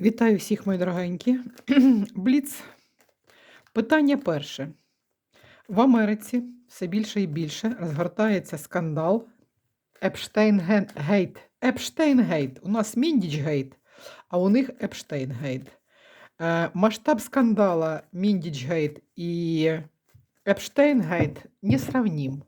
Вітаю всіх, мої дорогенькі. Бліц. Питання перше. В Америці все більше і більше розгортається скандал Епштейн-гейт. Епштейн-гейт. У нас Міндіч-гейт, а у них Епштейн-гейт. Е, масштаб скандала Міндіч-гейт і Епштейн-гейт несравним.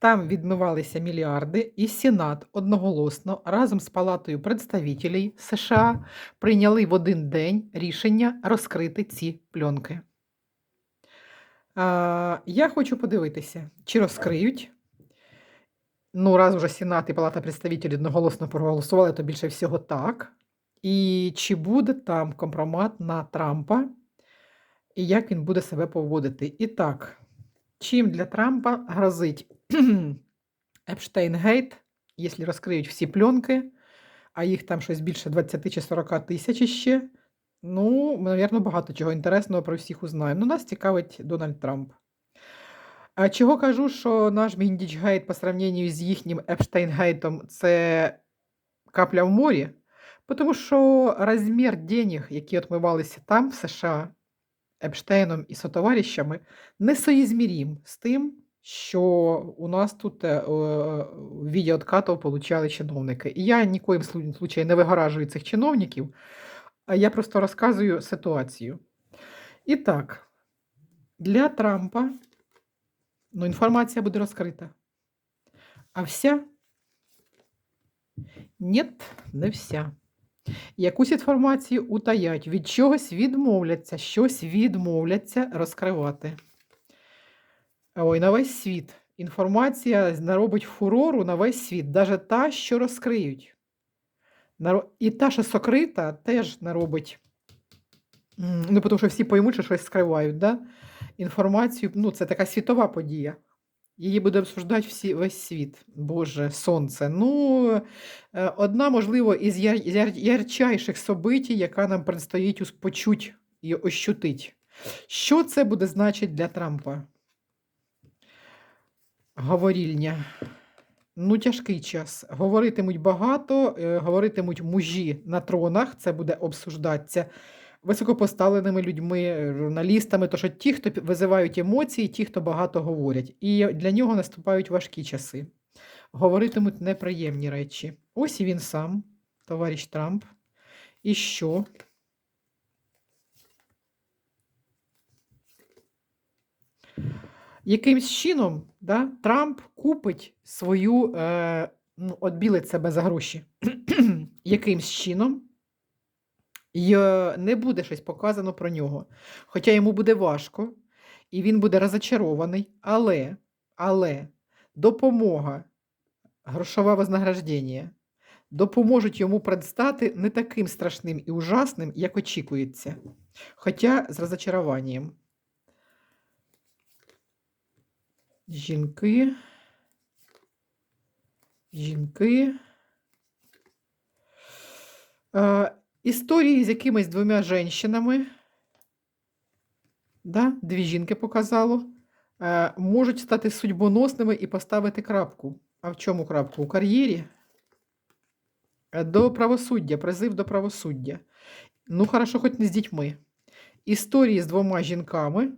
Там відмивалися мільярди, і Сенат одноголосно разом з Палатою представителей США прийняли в один день рішення розкрити ці пленки. Я хочу подивитися, чи розкриють. Ну, раз уже Сенат і Палата представителів одноголосно проголосували, то більше всього так. І чи буде там компромат на Трампа, і як він буде себе поводити? І так, чим для Трампа грозить Епштейнгейт, якщо розкриють всі пленки, а їх там щось більше 20 чи 40 тисяч ще. Ну, ми, мабуть, багато чого інтересного про всіх узнаємо. Ну, нас цікавить Дональд Трамп. А чого кажу, що наш Міндічгейт по сравненню з їхнім Епштейнгейтом це капля в морі? Тому що розмір денег, які отмивалися там, в США, Епштейном і сотоварищами, несоізмірім з тим, що у нас тут е, в віді получали чиновники. І я нікоїм слу- не вигоражую цих чиновників, а я просто розказую ситуацію. І так, для Трампа ну, інформація буде розкрита. А вся? Ні, не вся. Якусь інформацію утаять, від чогось відмовляться, щось відмовляться розкривати. Ой, на весь світ. Інформація наробить фурору на весь світ, навіть та, що розкриють. І та, що сокрита, теж наробить. Ну, тому що всі поймуть, що щось скривають. Да? Інформацію, ну, це така світова подія. Її буде обсуждати всі, весь світ. Боже, сонце. Ну, е, одна, можливо, із яр, яр, ярчайших событій, яка нам предстоїть ус- почуть і ощутить. Що це буде значити для Трампа? Говорільня. Ну, тяжкий час. Говоритимуть багато, е, говоритимуть мужі на тронах, це буде обсуждатися високопоставленими людьми, е, журналістами, то що ті, хто визивають емоції, ті, хто багато говорять. І для нього наступають важкі часи. Говоритимуть неприємні речі. Ось і він сам, товариш Трамп. І що? Якимсь чином да, Трамп купить свою, е, ну, отбілить себе за гроші. Якимсь чином й е, не буде щось показано про нього. Хоча йому буде важко, і він буде розочарований, але, але допомога, грошове вознаграждення допоможуть йому предстати не таким страшним і ужасним, як очікується. Хоча з розочаруванням. Жінки. Жінки. Історії з якимись двома жінками. Да, дві жінки показало. Е, можуть стати судьбоносними і поставити крапку. А в чому крапку? У кар'єрі? Е, До правосуддя, призив до правосуддя. Ну, хорошо, хоч не з дітьми. Історії з двома жінками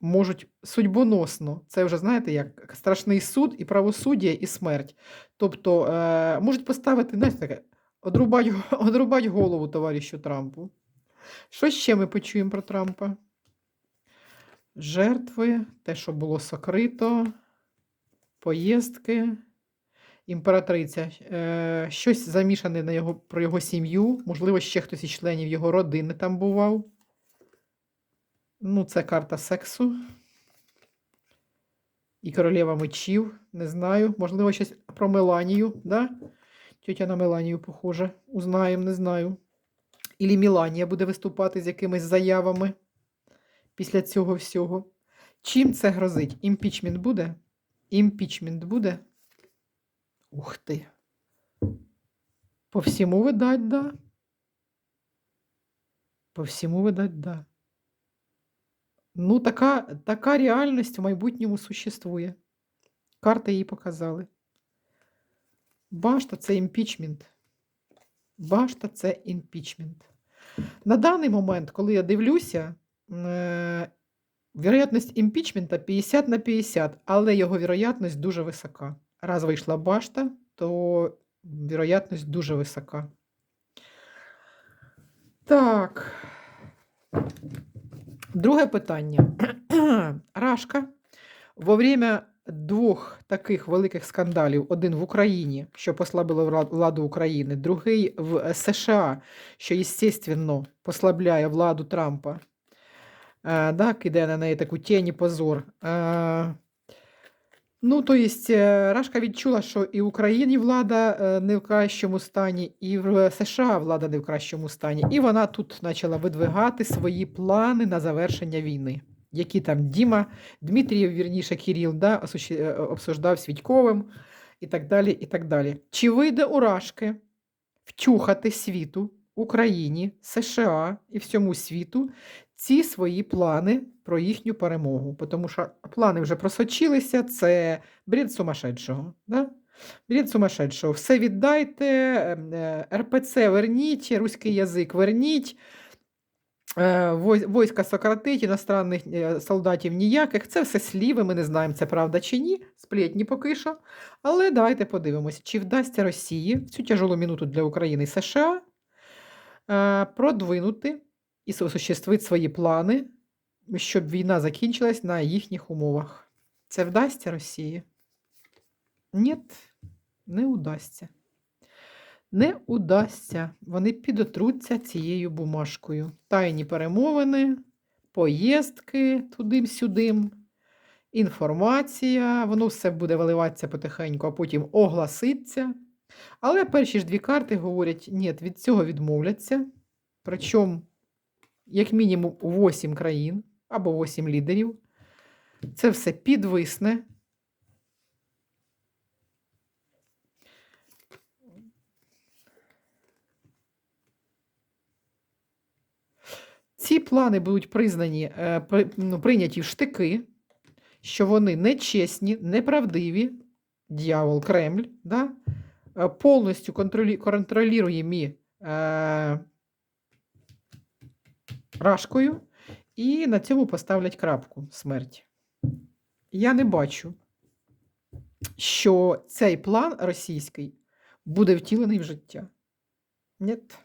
можуть судьбоносно, це вже знаєте, як страшний суд і правосуддя, і смерть. Тобто е, можуть поставити, знаєте, таке, одрубать, одрубать голову товаришу Трампу. Що ще ми почуємо про Трампа? Жертви, те, що було сокрито, поїздки, імператриця, е, щось замішане на його, про його сім'ю, можливо, ще хтось із членів його родини там бував. Ну, це карта сексу. І королева мечів, не знаю. Можливо, щось про Меланію, да? Тетя на Меланію, похоже. Узнаємо, не знаю. Ілі Міланія буде виступати з якимись заявами після цього всього. Чим це грозить? Імпічмент буде? Імпічмент буде? Ух ти. По всьому, видать, да. По всьому, видать, да. Ну, така, така реальність в майбутньому существує. Карти її показали. Башта це імпічмент. Башта це імпічмент. На даний момент, коли я дивлюся, е, вірогятність імпічмента 50 на 50, але його вірогятність дуже висока. Раз вийшла башта, то вірогятність дуже висока. Так. Друге питання. Рашка во время двох таких великих скандалів: один в Україні, що послабило владу України, другий в США, що, естественно, послабляє владу Трампа. Е, да, кидає на неї таку тінь і позор. Е, Ну, то есть, е, Рашка відчула, що і в Україні влада не в кращому стані, і в США влада не в кращому стані. І вона тут почала видвигати свої плани на завершення війни, які там Діма, Дмитрієв, вірніше, Кирил, да, е, обсуждав з Вітьковим і так далі. і так далі. Чи вийде у Рашки втюхати світу, Україні, США і всьому світу ці свої плани про їхню перемогу. Тому що плани вже просочилися, це бред сумасшедшого. Да? Бред сумасшедшого. Все віддайте, ем, е, РПЦ верніть, руський язик верніть. Е, вой- Войска сократить, іностранних е, солдатів ніяких. Це все сліви, ми не знаємо, це правда чи ні. Сплетні поки що. Але давайте подивимося, чи вдасться Росії в цю тяжелу минуту для України і США е, продвинути і осуществити свої плани, щоб війна закінчилась на їхніх умовах. Це вдасться Росії? Ні, не удасться. Не удасться. Вони підотруться цією бумажкою. Тайні перемовини, поїздки туди-сюдим, інформація, воно все буде виливатися потихеньку, а потім огласиться. Але перші ж дві карти говорять, ні, від цього відмовляться. Причому, як мінімум, 8 країн або 8 лідерів. Це все підвисне. Ці плани будуть признані, е, ну, прийняті в штики, що вони нечесні, неправдиві, дьявол Кремль, да? е, повністю контролі, контролюємі е, Рашкою, і на цьому поставлять крапку смерть. Я не бачу, що цей план російський буде втілений в життя. Нет.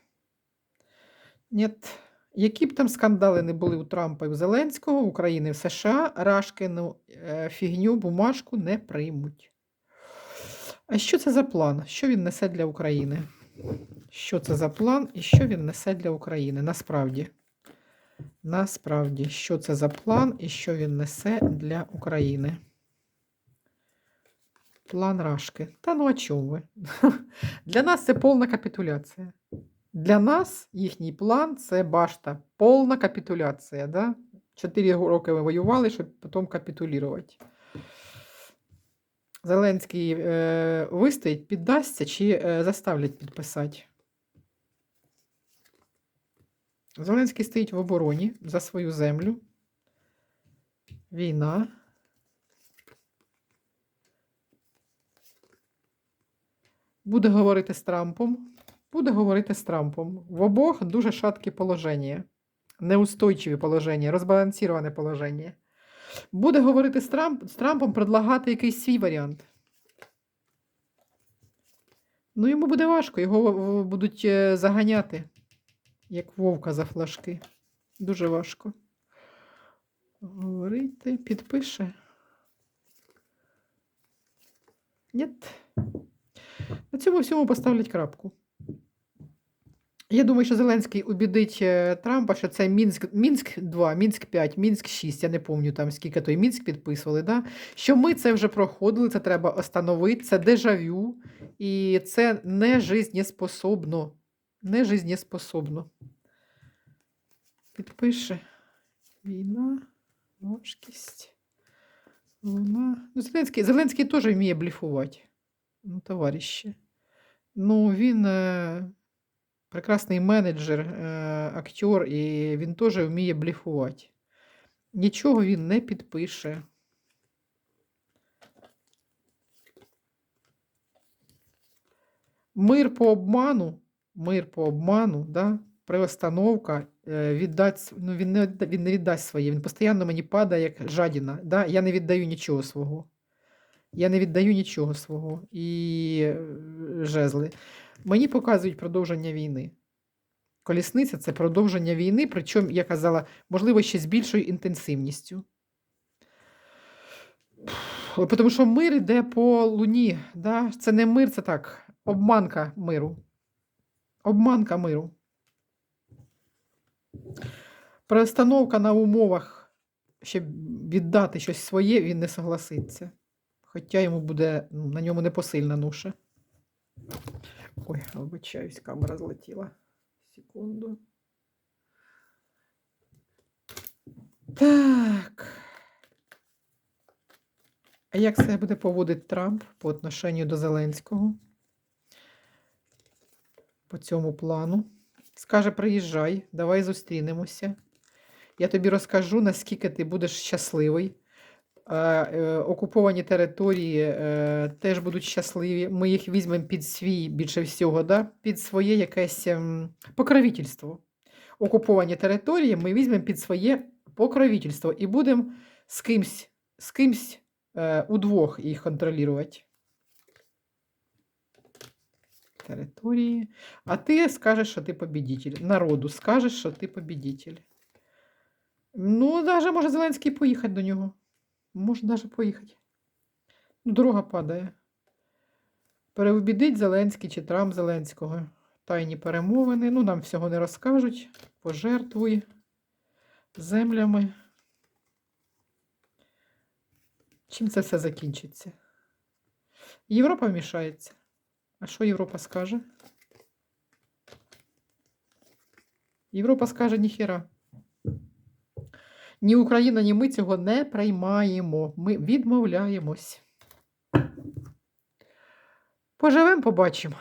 Нет. Які б там скандали не були у Трампа і у Зеленського, України в США, Рашкину е, фігню, бумажку не приймуть. А що це за план? Що він несе для України? Що це за план і що він несе для України? Насправді. Насправді, що це за план і що він несе для України? План Рашки. Та ну о чому ви? Для нас це повна капітуляція. Для нас їхній план це башта, повна капітуляція. Да? Чотири роки ми воювали, щоб потім капітулювати. Зеленський е, вистоїть, піддасться чи е, заставлять підписати? Зеленський стоїть в обороні за свою землю. Війна. Буде говорити з Трампом. Буде говорити з Трампом. В обох дуже шатке положення. Неустойчиві положення, розбалансоване положення. Буде говорити з, Трамп, з Трампом, предлагати якийсь свій варіант. Ну, йому буде важко, його будуть е, заганяти, як вовка за флажки. Дуже важко. Говорити, підпише. Ні. На цьому всьому поставлять крапку. Я думаю, що Зеленський убідить е, Трампа, що це Мінськ, Мінськ 2, Мінськ 5, Мінськ 6, я не пам'ятаю там скільки той Мінськ підписували, да? що ми це вже проходили, це треба остановити, це дежавю, і це не жизнеспособно. Не жизнеспособно. Підпише. Війна, важкість. Луна. Ну, Зеленський, Зеленський теж вміє бліфувати. Ну, товариші. Ну, він е, прекрасний менеджер, е, актер, і він теж вміє бліфувати. Нічого він не підпише. Мир по обману мир по обману, да? приостановка, е, віддать, ну, він, не, він не віддасть своє, він постійно мені падає як жадіна. Да? Я не віддаю нічого свого. Я не віддаю нічого свого. І е, жезли. Мені показують продовження війни. Колісниця це продовження війни, причому, я казала, можливо, ще з більшою інтенсивністю. Тому що мир йде по луні. Да? Це не мир, це так, обманка миру. Обманка миру. Перестановка на умовах, щоб віддати щось своє, він не согласиться. Хоча йому буде ну, на ньому непосильна ноша. Ой, вибачаюсь, камера злетіла. Секунду. Так. А як себе буде поводити Трамп по отношенню до Зеленського? По цьому плану. Скаже: приїжджай, давай зустрінемося. Я тобі розкажу, наскільки ти будеш щасливий. Е, окуповані території е, теж будуть щасливі. Ми їх візьмемо під свій більше всього, да? під своє якесь ем, покровительство. Окуповані території ми візьмемо під своє покровительство і будемо з кимсь, з кимсь е, удвох їх контролювати. Території. А ти скажеш, що ти побідитель. Народу скажеш, що ти побідитель. Ну, навіть може Зеленський поїхати до нього. Може навіть поїхати. Ну, дорога падає. Переубідить Зеленський чи Трамп Зеленського. Тайні перемовини. Ну, нам всього не розкажуть. Пожертвуй землями. Чим це все закінчиться? Європа вмішається. А що Європа скаже? Європа скаже ніхіра. Ні Україна, ні ми цього не приймаємо. Ми відмовляємось. Поживемо, побачимо.